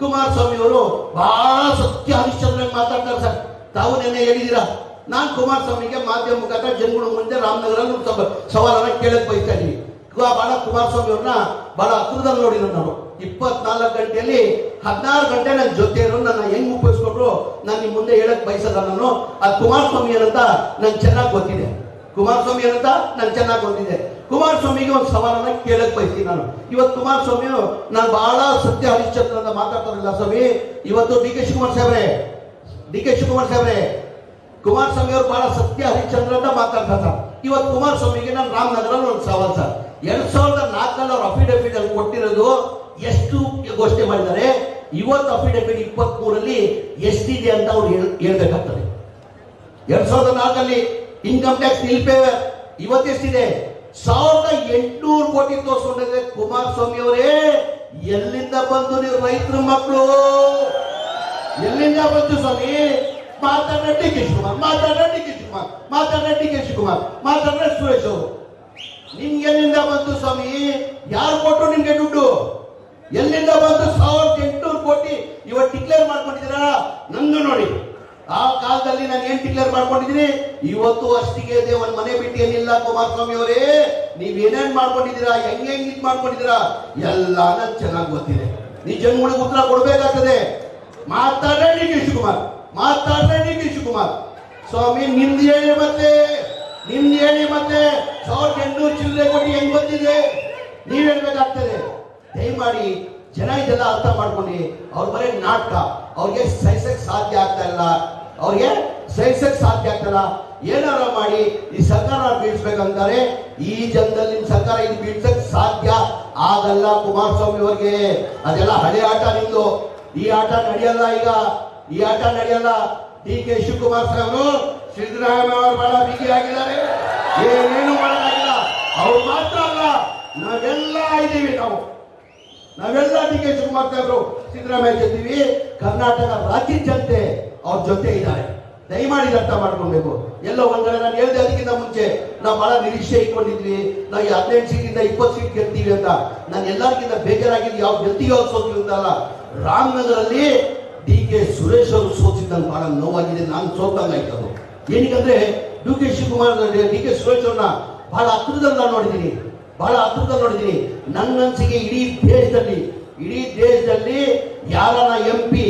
ಕುಮಾರಸ್ವಾಮಿ ಅವರು ಬಹಳ ಸತ್ಯ ಹರಿಶ್ಚಂದ್ರ ಮಾತಾಡ್ತಾರೆ ಸರ್. ತಾವು ನೆನ್ನೆ ಹೇಳಿದ್ದೀರಾ? ನಾನ್ ಕುಮಾರಸ್ವಾಮಿಗೆ ಮಾಧ್ಯಮ ಮುಖಾಂತರ ಜನಗಳ ಮುಂದೆ ರಾಮನಗರಲ್ಲಿ ಸವಾಲನ್ನ ಕೇಳಕ್ ಬಯಸ್ತಾ ಇದ್ದೀನಿ. ಬಹಳ ಕುಮಾರಸ್ವಾಮಿ ಅವ್ರನ್ನ ಬಹಳ ಹತ್ರದಲ್ಲಿ ನೋಡಿದ್ರು ನಾನು. ಇಪ್ಪತ್ನಾಲ್ಕು ಗಂಟೆಯಲ್ಲಿ ಹದಿನಾರು ಗಂಟೆ ನನ್ನ ಜೊತೆ ನನ್ನ ಹೆಂಗ್ ಉಪಯೋಗಿಸ್ಕೊಂಡ್ರು ನಾನು ನಿಮ್ಮ ಮುಂದೆ ಹೇಳಕ್ ಬಯಸಲ್ಲ ನಾನು. ಅದು ಕುಮಾರಸ್ವಾಮಿ ಏನಂತ ನಂಗೆ ಚೆನ್ನಾಗಿ ಗೊತ್ತಿದೆ. ಕುಮಾರಸ್ವಾಮಿ ಏನಂತ ನಂಗೆ ಚೆನ್ನಾಗಿ ಗೊತ್ತಿದೆ. ಕುಮಾರಸ್ವಾಮಿಗೆ ಒಂದು ಸವಾಲನ್ನ ಕೇಳಕ್ ಬಯಸ್ತೀನಿ ನಾನು. ಇವತ್ತು ಕುಮಾರಸ್ವಾಮಿ ನಾನು ಬಹಳ ಸತ್ಯ ಹರಿಶ್ಚಂದ್ರ ಅಂತ ಮಾತಾಡ್ತಾರಲ್ಲ ಸ್ವಾಮಿ, ಇವತ್ತು ಡಿ ಕೆ ಶಿವಕುಮಾರ್ ಸಾಹೇಬ್ರೆ, ಡಿ ಕೆ ಶಿವಕುಮಾರ್ ಸಾಹೇಬ್ರೆ, ಕುಮಾರಸ್ವಾಮಿ ಅವರು ಬಹಳ ಸತ್ಯ ಹರಿಶ್ಚಂದ್ರ ಅಂತ ಮಾತಾಡ್ತಾರೆ ಸರ್. ಇವತ್ತು ಕುಮಾರಸ್ವಾಮಿಗೆ ನಾನು ರಾಮನಗರಲ್ಲಿ ಒಂದು ಸವಾಲ್ ಸರ್. ಎರಡ್ ಸಾವಿರದ ನಾಲ್ಕರಲ್ಲಿ ಅವ್ರು ಅಫಿಡವಿಟ್ ಅಲ್ಲಿ ಕೊಟ್ಟಿರೋದು ಎಷ್ಟು ಘೋಷಣೆ ಮಾಡಿದ್ದಾರೆ? ಇವತ್ತು ಅಫಿಡವಿಟ್ ಇಪ್ಪತ್ತ್ ಮೂರಲ್ಲಿ ಎಷ್ಟಿದೆ ಅಂತ ಅವ್ರು ಹೇಳ್- ಹೇಳ್ಬೇಕಾಗ್ತದೆ. ಎರಡ್ ಸಾವಿರದ ನಾಲ್ಕಲ್ಲಿ ಇನ್ಕಮ್ ಟ್ಯಾಕ್ಸ್ ನಿಲ್ಪೇ ಇವತ್ತೆಷ್ಟಿದೆ ಸಾವಿರದ ಎಂಟುನೂರು ಕೋಟಿ ತೋರಿಸ್ಕೊಂಡಿದ್ರೆ ಕುಮಾರಸ್ವಾಮಿ ಅವರೇ, ಎಲ್ಲಿಂದ ಬಂದು ನೀವು ರೈತರ ಮಕ್ಕಳು? ಎಲ್ಲಿಂದ ಬಂತು ಸ್ವಾಮಿ? ಮಾತಾಡ ಡಿ ಕೆ ಶಿವಕುಮಾರ್ ಮಾತಾಡ ಡಿ ಕೆ ಶಿವಕುಮಾರ್ ಮಾತಾಡ ಡಿ ಶಿವಕುಮಾರ್ ಮಾತಾಡ ಸುರೇಶ್ ಅವರು. ನಿಮ್ಗೆ ಎಲ್ಲಿಂದ ಬಂತು ಸ್ವಾಮಿ? ಯಾರು ಕೊಟ್ಟರು ನಿಮ್ಗೆ ದುಡ್ಡು? ಎಲ್ಲಿಂದ ಬಂತು ಸಾವಿರದ ಎಂಟುನೂರು ಕೋಟಿ? ಇವತ್ತು ಡಿಕ್ಲೇರ್ ಮಾಡ್ಕೊಂಡಿದ್ದೀರಾ? ನಂದು ನೋಡಿ. ಆ ಕಾಲದಲ್ಲಿ ನಾನು ಏನ್ ಡಿಕ್ಲೇರ್ ಮಾಡ್ಕೊಂಡಿದ್ದೀನಿ? ಇವತ್ತು ಅಷ್ಟಿಗೆ ಇದೆ ಒಂದ್ ಮನೆ ಬಿಟ್ಟು ಏನಿಲ್ಲ ಕುಮಾರಸ್ವಾಮಿ ಅವರೇ. ನೀವ್ ಏನೇನ್ ಮಾಡ್ಕೊಂಡಿದ್ದೀರಾ, ಹೆಂಗ್ ಹೆಂಗ್ ಇದ್ ಮಾಡ್ಕೊಂಡಿದ್ದೀರಾ, ಎಲ್ಲಾನ ಚೆನ್ನಾಗಿ ಗೊತ್ತಿದೆ. ನೀ ಜನಗಳಿಗೆ ಉತ್ತರ ಕೊಡ್ಬೇಕಾಗ್ತದೆ. ಮಾತಾಡ್ರೆ ನಿತೀಶ್ ಕುಮಾರ್ ಮಾತಾಡ್ರೆ ನಿತೀಶ್ ಕುಮಾರ್ ಸ್ವಾಮಿ, ನಿಮ್ದು ಹೇಳಿ ಮತ್ತೆ. ನಿಮ್ದು ಹೇಳಿ ಮತ್ತೆ. ಸಾವಿರದ ಎಂಟುನೂರು ಚಿಲ್ಲರೆ ಕೊಟ್ಟು ಹೆಂಗ್ ಬಂದಿದೆ? ನೀವ್ ಹೇಳ್ಬೇಕಾಗ್ತದೆ. ದಯಮಾಡಿ ಜನ ಇದೆಲ್ಲ ಅರ್ಥ ಮಾಡ್ಕೊಂಡು ಅವ್ರ ಬರೀ ನಾಟಕ. ಅವ್ರಿಗೆ ಸಹಿಸಕ್ ಸಾಧ್ಯ ಆಗ್ತಾ ಇಲ್ಲ. ಅವ್ರಿಗೆ ಸಹಿಸಕ್ ಸಾಧ್ಯ ಆಗ್ತದ? ಏನಾರ ಮಾಡಿ ಈ ಸರ್ಕಾರ ಬೀಳ್ಸ್ಬೇಕಂತಾರೆ, ಈ ಜನದಲ್ಲಿ ನಿಮ್ ಸರ್ಕಾರ ಇದು ಬೀಳ್ಸಕ್ ಸಾಧ್ಯ ಆಗಲ್ಲ ಕುಮಾರಸ್ವಾಮಿ ಅವ್ರಿಗೆ. ಅದೆಲ್ಲ ಹಳೆ ಆಟ ನಿಮ್ದು. ಈ ಆಟ ನಡೆಯಲ್ಲ ಈಗ. ಈ ಆಟ ನಡೆಯಲ್ಲ. ಡಿ ಕೆ ಶಿವಕುಮಾರ್ ಸಾಹೇಬರು ಸಿದ್ದರಾಮಯ್ಯ ಅವರು ಬಹಳ ಬಿಗಿಯಾಗಿದ್ದಾರೆ ಏನೇನು ಮಾಡೋಕ್ಕಾಗಿಲ್ಲ. ಅವ್ರು ಮಾತ್ರ ಅಲ್ಲ, ನಾವೆಲ್ಲ ಇದ್ದೀವಿ ನಾವು. ನಾವೆಲ್ಲ ಡಿ ಕೆ ಶಿವಕುಮಾರ್ ಸಾಹೇಬರು ಸಿದ್ದರಾಮಯ್ಯ ಜೊತೆವಿ ಕರ್ನಾಟಕ ರಾಜ್ಯ ಜನತೆ ಅವ್ರ ಜೊತೆ ಇದ್ದಾರೆ. ದಯಮಾಡಿ ಅರ್ಥ ಮಾಡ್ಕೊಳ್ಬೇಕು. ಎಲ್ಲ ಒಂದ್ ಕಡೆ ನಾನು ಹೇಳಿದೆ ಅದಕ್ಕಿಂತ ಮುಂಚೆ, ನಾವು ಬಹಳ ನಿರೀಕ್ಷೆ ಇಟ್ಕೊಂಡಿದ್ವಿ. ನಾವು ಹದಿನೆಂಟು ಸೀಟಿಂದ ಇಪ್ಪತ್ತು ಸೀಟ್ ಗೆಲ್ತೀವಿ ಅಂತ. ನಾನು ಎಲ್ಲರಿಗಿಂತ ಬೇಜಾರಾಗಿದ್ದು ಯಾವ ಗೆಲ್ತೀವಿ ಅವ್ರು ಸೋತೀವಿ ಅಂತಲ್ಲ ರಾಮನಗರಲ್ಲಿ ಡಿ ಕೆ ಸುರೇಶ್ ಅವರು ಸೋತಿದ್ದಂಗೆ ಬಹಳ ನೋವಾಗಿದೆ. ನಾನು ಸೋತಂಗಾಯ್ತು ಅದು. ಏನಕ್ಕಂದ್ರೆ D K Shivakumar D K Suresh ಅವ್ರನ್ನ ಬಹಳ ಹತ್ತಿರದಲ್ಲಿ ನಾನು ನೋಡಿದ್ದೀನಿ. ಬಹಳ ಹತ್ತಿರದಲ್ಲಿ ನೋಡಿದ್ದೀನಿ. ನನ್ನ ಅನ್ಸಿಗೆ ಇಡೀ ದೇಶದಲ್ಲಿ ಇಡೀ ದೇಶದಲ್ಲಿ ಯಾರನ್ನ ಎಂ ಪಿ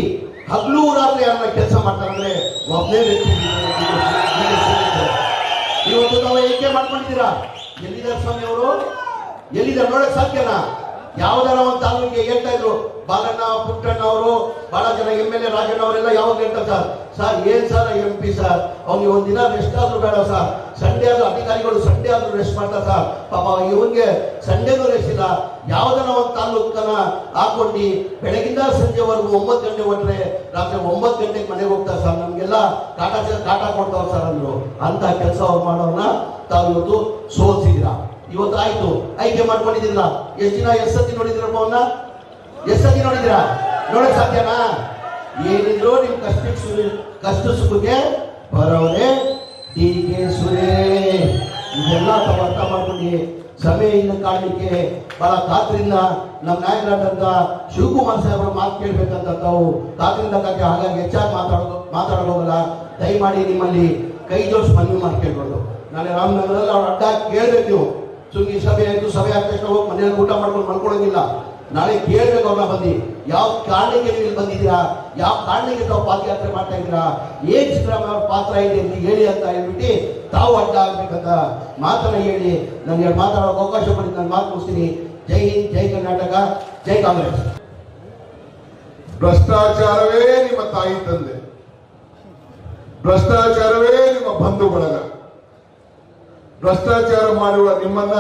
ಹಗಲು ರಾತ್ರಿ ಯಾರನ್ನ ಕೆಲಸ ಮಾಡ್ತಾರಂದ್ರೆ ಒಬ್ಬನೇ ವ್ಯಕ್ತಿ. ಇವತ್ತು ನಾವು ಏಕೆ ಮಾಡ್ಕೊಂಡಿದ್ದೀರಾ? ಎಲ್ಲಿದ್ದಾರೆ ಸ್ವಾಮಿ ಅವರು? ಎಲ್ಲಿದ್ದಾರೆ? ನೋಡಕ್ ಸಾಧ್ಯನಾ ಯಾವ್ದಾರ ಒಂದು ತಾಲೂಕಿಗೆ ಹೇಳ್ತಾ ಇದ್ರು, ಬಾಲಣ್ಣ, ಪುಟ್ಟಣ್ಣ ಅವರು, ಬಹಳ ಜನ ಎಂ ಎಲ್ ಎ, ರಾಜಣ್ಣ ಅವರೆಲ್ಲ ಯಾವಾಗ ಹೇಳ್ತಾರೆ ಸರ್? ಸರ್, ಏನ್ ಸರ್ ಎಂ ಪಿ ಸರ್? ಅವ್ನಿಗೆ ದಿನ ರೆಸ್ಟ್ ಆದ್ರೂ ಬೇಡ ಸರ್. ಸಂಡೇ ಆದ್ರೂ ಅಧಿಕಾರಿಗಳು ಸಂಡೇ ಆದ್ರೂ ರೆಸ್ಟ್ ಮಾಡ್ತಾರೆ ಸರ್. ಪಾಪ ಇವನ್ಗೆ ಸಂಡೇನೂ ರೆಸ್ಟ್ ಇಲ್ಲ. ಯಾವ್ದಾರ ಒಂದು ತಾಲೂಕನ ಹಾಕೊಂಡು ಬೆಳಗಿಂದ ಸಂಜೆವರೆಗೂ ಒಂಬತ್ತು ಗಂಟೆ ಹೊಟ್ರೆ ರಾತ್ರಿ ಒಂಬತ್ತು ಗಂಟೆಗೆ ಮನೆಗೆ ಹೋಗ್ತಾರೆ ಸರ್. ನಮ್ಗೆಲ್ಲ ಕಾಟ ಕಾಟ ಕೊಡ್ತಾವ್ ಸರ್ ಅಂದ್ರು. ಅಂತ ಕೆಲಸ ಅವ್ರು ಮಾಡೋರ್ನ ತಾವು ಇವತ್ತು ಇವತ್ತು ಆಯ್ತು ಆಯ್ಕೆ ಮಾಡ್ಕೊಂಡಿದ್ದಿಲ್ಲ ಎಷ್ಟು ದಿನ, ಎಷ್ಟು ಸತಿ ನೋಡಿದ್ರಪ್ಪ ಅವನ್ನ ಎಷ್ಟು ಸತಿ ನೋಡಿದಿರಾ ನೋಡಕ್ ಸಾಧ್ಯನಾ? ಏನಿದ್ರು ನಿಮ್ ಕಷ್ಟ ಕಷ್ಟ ಸುಖಕ್ಕೆ ಬರೋರೆ ಡಿ ಸುರೇ ಇದೆಲ್ಲ ತಾವು ಅರ್ಥ ಮಾಡ್ಕೊಂಡು ಸಭೆಯಿಂದ ಕಾಣಲಿಕ್ಕೆ ಬಹಳ ಕಾತ್ರಿಂದ ನಮ್ಮ ನಾಯಕರಾದಂತ ಶಿವಕುಮಾರ್ ಸಾಹೇಬ್ರ ಮಾತು ಕೇಳ್ಬೇಕಂತ ತಾವು ಕಾತ್ರಿಂದ ಕಾಕೆ ಹಾಗಾಗಿ ಹೆಚ್ಚಾಗಿ ಮಾತಾಡೋದು ಮಾತಾಡೋದಲ್ಲ ದಯಮಾಡಿ ನಿಮ್ಮಲ್ಲಿ ಕೈ ಜೋಡಿಸಿ ಮನವಿ ಮಾಡಿ ಕೇಳ್ಬೋದು ನಾಳೆ ರಾಮನಗರದಲ್ಲಿ ಅವ್ರ ಅಡ್ಡ ಕೇಳ್ಬೇಕು ನೀವು. ಸುಮ್ಮನೆ ಸಭೆ ಆಯ್ತು, ಸಭೆ ಆದ ತಕ್ಷಣ ಹೋಗಿ ಮನೆಯಲ್ಲಿ ಊಟ ಮಾಡ್ಕೊಂಡು ಮಲ್ಕೊಳ್ಳೋದಿಲ್ಲ ನಾಳೆ ಕೇಳಬೇಕು ಅವ್ರನ್ನ ಬಂದು. ಯಾವ ಕಾರಣಕ್ಕೆ ನೀವು ಬಂದಿದ್ದೀರಾ? ಯಾವ ಕಾರಣಕ್ಕೆ ತಾವು ಪಾದಯಾತ್ರೆ ಮಾಡ್ತಾ ಇದ್ದೀರಾ? ಏನ್ ಸಿದ್ದರಾಮಯ್ಯ ಪಾತ್ರ ಇದೆ ಅಂತ ಹೇಳಿ ಅಂತ ಹೇಳ್ಬಿಟ್ಟು ತಾವು ಅಡ್ಡ ಆಗ್ಬೇಕಂತ ಮಾತನ್ನ ಹೇಳಿ ನನಗೆ ಮಾತಾಡೋಕೆ ಅವಕಾಶ ಮಾಡಿ ನಾನು ಮಾತು ಮುಗಿಸ್ತೀನಿ. ಜೈ ಹಿಂದ್, ಜೈ ಕರ್ನಾಟಕ, ಜೈ ಕಾಂಗ್ರೆಸ್. ಭ್ರಷ್ಟಾಚಾರವೇ ನಿಮ್ಮ ತಾಯಿ ತಂದೆ. ಭ್ರಷ್ಟಾಚಾರವೇ ನಿಮ್ಮ ಬಂಧು ಬಳಗ ಭ್ರಷ್ಟಾಚಾರ ಮಾಡುವ ನಿಮ್ಮನ್ನ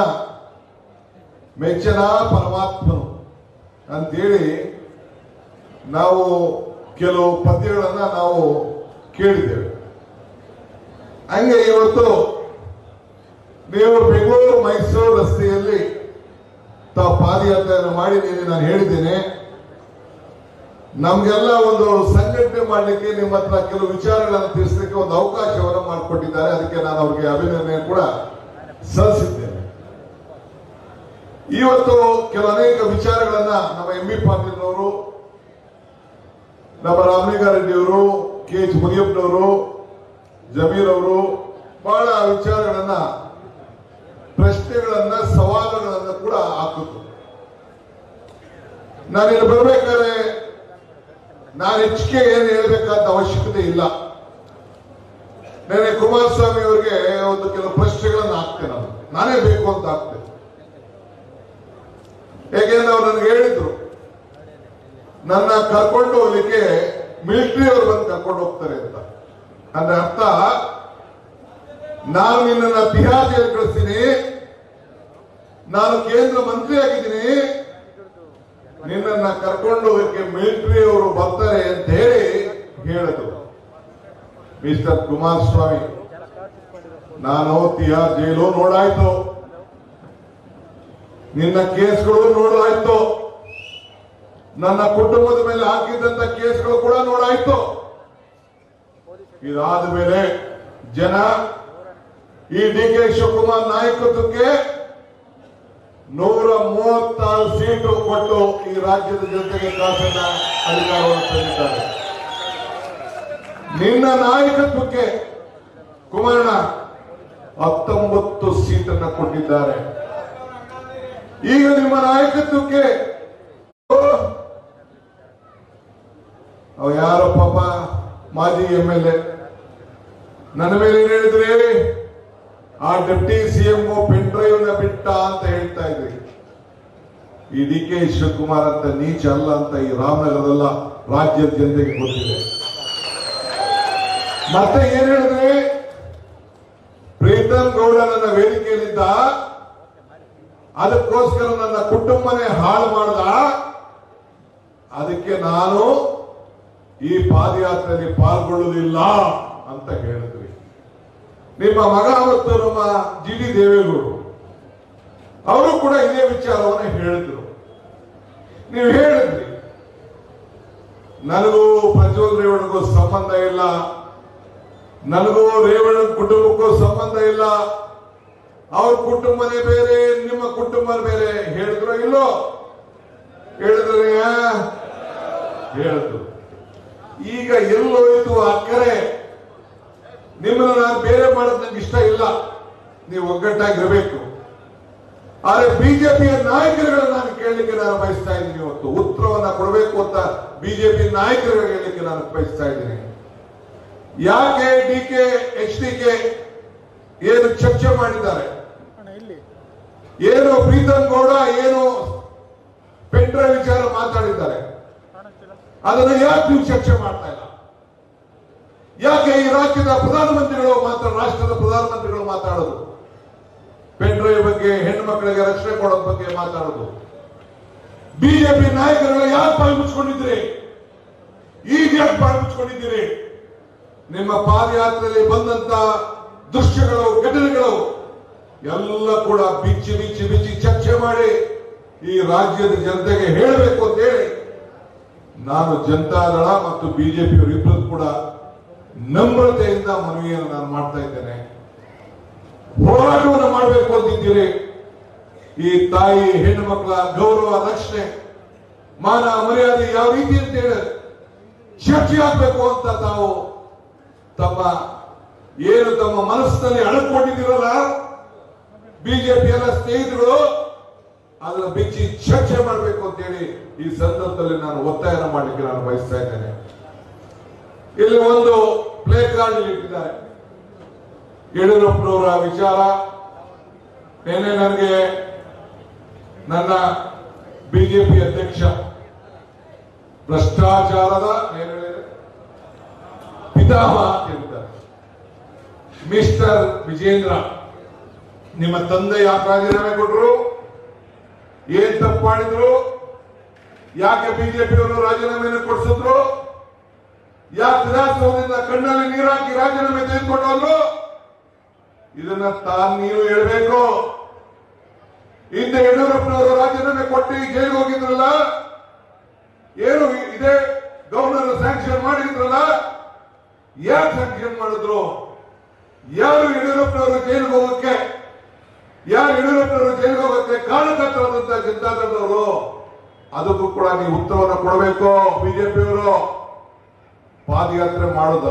ಮೆಚ್ಚನ ಪರಮಾತ್ಮನು. ಅಂತೇಳಿ ನಾವು ಕೆಲವು ಪದ್ಯಗಳನ್ನ ನಾವು ಕೇಳಿದ್ದೇವೆ. ಹಂಗೆ ಇವತ್ತು ನೀವು ಬೆಂಗಳೂರು ಮೈಸೂರು ರಸ್ತೆಯಲ್ಲಿ ತಾವು ಪಾದಯಾತ್ರೆಯನ್ನು ಮಾಡಿ ನೀವು ನಾನು ಹೇಳಿದ್ದೇನೆ. ನಮ್ಗೆಲ್ಲ ಒಂದು ಸಂಘಟನೆ ಮಾಡಲಿಕ್ಕೆ ನಿಮ್ಮ ಹತ್ರ ಕೆಲವು ವಿಚಾರಗಳನ್ನು ತಿಳಿಸಲಿಕ್ಕೆ ಒಂದು ಅವಕಾಶವನ್ನು ಮಾಡಿಕೊಟ್ಟಿದ್ದಾರೆ. ಅದಕ್ಕೆ ನಾನು ಅವರಿಗೆ ಅಭಿನಂದನೆ ಕೂಡ ಸಲ್ಲಿಸಿದ್ದೇನೆ. ಇವತ್ತು ಕೆಲ ಅನೇಕ ವಿಚಾರಗಳನ್ನ ನಮ್ಮ ಎಂ. ಬಿ. ಪಾಟೀಲ್ನವರು, ನಮ್ಮ ರಾಮಲಿಂಗಾರೆಡ್ಡಿಯವರು ಕೆ. ಎಚ್. ಮುನಿಯಪ್ಪನವರು, ಜಮೀರ್ ಅವರು ಬಹಳ ವಿಚಾರಗಳನ್ನ, ಪ್ರಶ್ನೆಗಳನ್ನ, ಸವಾಲುಗಳನ್ನ ಕೂಡ ಹಾಕಿದ್ರು. ನಾನಿಲ್ಲಿ ಬರ್ಬೇಕಾದ್ರೆ ನಾನು ಹೆಚ್ಚಿಗೆ ಏನು ಹೇಳ್ಬೇಕಂತ ಅವಶ್ಯಕತೆ ಇಲ್ಲ. ನೆನೆ ಕುಮಾರಸ್ವಾಮಿ ಅವರಿಗೆ ಒಂದು ಕೆಲವು ಪ್ರಶ್ನೆಗಳನ್ನ ಹಾಕ್ತೇನೆ ನಾನು. ನಾನೇ ಬೇಕು ಅಂತ ಹಾಕ್ತೇನೆ. ಹೇಗೆಂದ್ರೆ ಅವ್ರು ನನಗೆ ಹೇಳಿದ್ರು. ನನ್ನ ಕರ್ಕೊಂಡು ಹೋಗ್ಲಿಕ್ಕೆ ಮಿಲಿಟರಿ ಅವರು ಬಂದು ಕರ್ಕೊಂಡು ಹೋಗ್ತಾರೆ ಅಂತ. ಅಂದ್ರೆ ಅರ್ಥ, ನಾನು ನಿನ್ನನ್ನ ಬಿಹಾರ್ ಕಳಿಸ್ತೀನಿ. ನಾನು ಕೇಂದ್ರ ಮಂತ್ರಿ ಆಗಿದ್ದೀನಿ ನಿನ್ನನ್ನ ಕರ್ಕೊಂಡು ಹೋಗಕ್ಕೆ ಮಿಲಿಟರಿ ಅವರು ಬರ್ತಾರೆ ಅಂತ ಹೇಳಿ ಹೇಳಿದ್ರು ಮಿಸ್ಟರ್ ಕುಮಾರಸ್ವಾಮಿ, ನಾನು ತಿಹಾರ್ ಜೈಲು ನೋಡಾಯ್ತು. ನಿನ್ನ ಕೇಸ್ಗಳು ನೋಡಾಯ್ತು. ನನ್ನ ಕುಟುಂಬದ ಮೇಲೆ ಹಾಕಿದ್ದಂತ ಕೇಸ್ಗಳು ಕೂಡ ನೋಡಾಯ್ತು. ಇದಾದ ಮೇಲೆ ಜನ ಈ ಡಿ ಕೆ ಶಿವಕುಮಾರ್ ನಾಯಕತ್ವಕ್ಕೆ ನೂರ ಮೂವತ್ತಾರು ಸೀಟು ಕೊಟ್ಟು ಈ ರಾಜ್ಯದ ಜನತೆಗೆ ಶಾಸನ ಅಧಿಕಾರವನ್ನು ತಂದಿದ್ದಾರೆ. ನಿನ್ನ ನಾಯಕತ್ವಕ್ಕೆ ಕುಮಾರಣ್ಣ ಹತ್ತೊಂಬತ್ತು ಸೀಟನ್ನು ಕೊಟ್ಟಿದ್ದಾರೆ. ಈಗ ನಿಮ್ಮ ನಾಯಕತ್ವಕ್ಕೆ ಯಾರೋ ಪಾಪ ಮಾಜಿ ಎಂ ಎಲ್ ಎ? ನನ್ನ ಮೇಲೆ ಏನ್ ಹೇಳಿದ್ರಿ ಆ ಡೆಪ್ಟಿ ಸಿಎಂ ಪೆನ್ ಡ್ರೈವ್ನ ಬಿಟ್ಟ ಅಂತ ಹೇಳ್ತಾ ಇದ್ರಿ. ಈ ಡಿ ಕೆ ಶಿವಕುಮಾರ್ ಅಂತ ನೀಚ ಅಲ್ಲ ಅಂತ ಈ ರಾಮನಗರದಲ್ಲ ರಾಜ್ಯದ ಜನತೆಗೆ ಗೊತ್ತಿದೆ. ಮತ್ತೆ ಏನ್ ಹೇಳಿದ್ರೆ, ಪ್ರೀತಮ್ ಗೌಡ ನನ್ನ ವೇದಿಕೆಯಲ್ಲಿದ್ದ, ಅದಕ್ಕೋಸ್ಕರ ನನ್ನ ಕುಟುಂಬನೇ ಹಾಳು ಮಾಡ್ದ. ಅದಕ್ಕೆ ನಾನು ಈ ಪಾದಯಾತ್ರೆಯಲ್ಲಿ ಪಾಲ್ಗೊಳ್ಳುವುದಿಲ್ಲ ಅಂತ ಹೇಳಿದ್ರಿ. ನಿಮ್ಮ ಮಗ ಮತ್ತು ನಮ್ಮ ಜಿ ಡಿ ದೇವೇಗೌಡರು. ಅವರು ಕೂಡ ಇದೇ ವಿಚಾರವನ್ನು ಹೇಳಿದ್ರು. ನೀವು ಹೇಳಿದ್ರಿ. ನನಗೂ ಪ್ರಜ್ವಲ್ ರೇವಣ್ಣಗೂ ಸಂಬಂಧ ಇಲ್ಲ. ನನಗೂ ರೇವಣ್ಣ ಕುಟುಂಬಕ್ಕೂ ಸಂಬಂಧ ಇಲ್ಲ. ಅವ್ರ ಕುಟುಂಬನೇ ಬೇರೆ, ನಿಮ್ಮ ಕುಟುಂಬ ಬೇರೆ. ಹೇಳಿದ್ರು ಇಲ್ಲೋ? ಹೇಳಿದ್ರೆ? ಹೇಳಿದ್ರು. ಈಗ ಎಲ್ಲೋಯ್ತು ಅಕ್ಕರೆ ನಿಮ್ಮನ್ನ ನಾನು ಬೇರೆ ಮಾಡೋದು ನಂಗೆ ಇಷ್ಟ ಇಲ್ಲ. ನೀವು ಒಗ್ಗಟ್ಟಾಗಿರಬೇಕು. ಆದ್ರೆ ಬಿಜೆಪಿಯ ನಾಯಕರುಗಳನ್ನ ನಾನು ಕೇಳಲಿಕ್ಕೆ ನಾನು ಬಯಸ್ತಾ ಇದ್ದೀನಿ ಇವತ್ತು. ಉತ್ತರವನ್ನ ಕೊಡಬೇಕು ಅಂತ ಬಿಜೆಪಿ ನಾಯಕರು ಹೇಳಲಿಕ್ಕೆ ನಾನು ಬಯಸ್ತಾ ಇದ್ದೀನಿ. ಯಾಕೆ D K H D K ಏನು ಚರ್ಚೆ ಮಾಡಿದ್ದಾರೆ? ಏನು ಪ್ರೀತಮ್ ಗೌಡ ಏನು ಪೆಂಡ್ರ ವಿಚಾರ ಮಾತಾಡಿದ್ದಾರೆ? ಅದನ್ನು ಯಾಕೆ ನೀವು ಚರ್ಚೆ ಮಾಡ್ತಾ ಇಲ್ಲ? ಯಾಕೆ ಈ ರಾಜ್ಯದ ಪ್ರಧಾನಮಂತ್ರಿಗಳು ಮಾತ್ರ, ರಾಷ್ಟ್ರದ ಪ್ರಧಾನಮಂತ್ರಿಗಳು ಮಾತಾಡೋದು? ಪೆಂಡ್ರೈವ್ ಬಗ್ಗೆ ಹೆಣ್ಣು ಮಕ್ಕಳಿಗೆ ರಕ್ಷಣೆ ಕೊಡೋದ್ ಬಗ್ಗೆ ಮಾತಾಡೋದು. ಬಿಜೆಪಿ ನಾಯಕರುಗಳು ಯಾಕೆ ಬಾಯಿ ಮುಚ್ಕೊಂಡಿದ್ದೀರಿ? ಈಗ ಯಾಕೆ ಬಾಯಿ ಮುಚ್ಕೊಂಡಿದ್ದೀರಿ? ನಿಮ್ಮ ಪಾದಯಾತ್ರೆಯಲ್ಲಿ ಬಂದಂತ ದೃಶ್ಯಗಳು, ಘಟನೆಗಳು, ಎಲ್ಲ ಕೂಡ ಬಿಚ್ಚಿ ಬಿಚ್ಚಿ ಬಿಚ್ಚಿ ಚರ್ಚೆ ಮಾಡಿ ಈ ರಾಜ್ಯದ ಜನತೆಗೆ ಹೇಳಬೇಕು ಅಂತ ಹೇಳಿ ನಾನು ಜನತಾದಳ ಮತ್ತು ಬಿಜೆಪಿಯವರು ಇಬ್ಬರು ಕೂಡ ನಮ್ರತೆಯಿಂದ ಮನವಿಯನ್ನು ನಾನು ಮಾಡ್ತಾ ಇದ್ದೇನೆ. ಹೋರಾಟವನ್ನು ಮಾಡಬೇಕು ಅಂತಿದ್ದೀರಿ. ಈ ತಾಯಿ, ಹೆಣ್ಣು ಮಕ್ಕಳ ಗೌರವ ರಕ್ಷಣೆ, ಮಾನ ಮರ್ಯಾದೆ ಯಾವ ರೀತಿ ಅಂತ ಹೇಳಿ ಚರ್ಚೆ ಆಗ್ಬೇಕು ಅಂತ ತಾವು ತಮ್ಮ ಏನು ತಮ್ಮ ಮನಸ್ಸಿನಲ್ಲಿ ಅಳಕೊಂಡಿದ್ದೀರಲ್ಲ, ಬಿಜೆಪಿ ಎಲ್ಲ ಸ್ನೇಹಿತರು, ಅದನ್ನ ಬಿಚ್ಚಿ ಚರ್ಚೆ ಮಾಡಬೇಕು ಅಂತ ಹೇಳಿ ಈ ಸಂದರ್ಭದಲ್ಲಿ ನಾನು ಒತ್ತಾಯನ ಮಾಡಲಿಕ್ಕೆ ನಾನು ಬಯಸ್ತಾ ಇದ್ದೇನೆ. ಇಲ್ಲಿ ಒಂದು ಪ್ಲೇ ಕಾರ್ಡ್ ಇಟ್ಟಿದ್ದಾರೆ. ಯಡಿಯೂರಪ್ಪನವರ ವಿಚಾರ, ನಿನ್ನೆ ನನಗೆ ನನ್ನ ಬಿಜೆಪಿ ಅಧ್ಯಕ್ಷ ಭ್ರಷ್ಟಾಚಾರದ? ಪಿತಾಮಹ ಹೇಳ್ತಾರೆ ಮಿಸ್ಟರ್ ವಿಜೇಂದ್ರ, ನಿಮ್ಮ ತಂದೆ ಯಾಕೆ ರಾಜೀನಾಮೆ ಕೊಟ್ಟರು ಏನ್ ತಪ್ಪು ಮಾಡಿದ್ರು? ಯಾಕೆ ಬಿಜೆಪಿಯವರು ರಾಜೀನಾಮೆಯನ್ನು ಕೊಡಿಸಿದ್ರು? ಯಾಕೆ ವಿಧಾನಸೌಧದಿಂದ ಕಣ್ಣಲ್ಲಿ ನೀರಾಕಿ ರಾಜೀನಾಮೆ ತೆಗೆದುಕೊಂಡವರು ಇದನ್ನ ತಾನು ನೀವು ಹೇಳ್ಬೇಕು. ಹಿಂದೆ ಯಡಿಯೂರಪ್ಪನವರು ರಾಜೀನಾಮೆ ಕೊಟ್ಟು ಜೈಲಿಗೆ ಹೋಗಿದ್ರಲ್ಲ? ಏನು ಇದೇ ಗವರ್ನರ್ ಸ್ಯಾಂಕ್ಷನ್ ಮಾಡಿದ್ರಲ್ಲ? ಯಾಕೆ ಸ್ಯಾಂಕ್ಷನ್ ಮಾಡಿದ್ರು? ಯಾರು ಯಡಿಯೂರಪ್ಪನವರು ಜೈಲಿಗೆ ಹೋಗಕ್ಕೆ ಯಾರು ಯಡಿಯೂರಪ್ಪನವರು ಜೈಲಿಗೆ ಹೋಗಕ್ಕೆ ಕಾರಣಕರ್ತರಾದಂತಹ ಜನತಾದಳದವರು ಅದಕ್ಕೂ ಕೂಡ ನೀವು ಉತ್ತರವನ್ನು ಕೊಡಬೇಕು. ಬಿಜೆಪಿಯವರು ಪಾದಯಾತ್ರೆ ಮಾಡೋದಲ್ಲ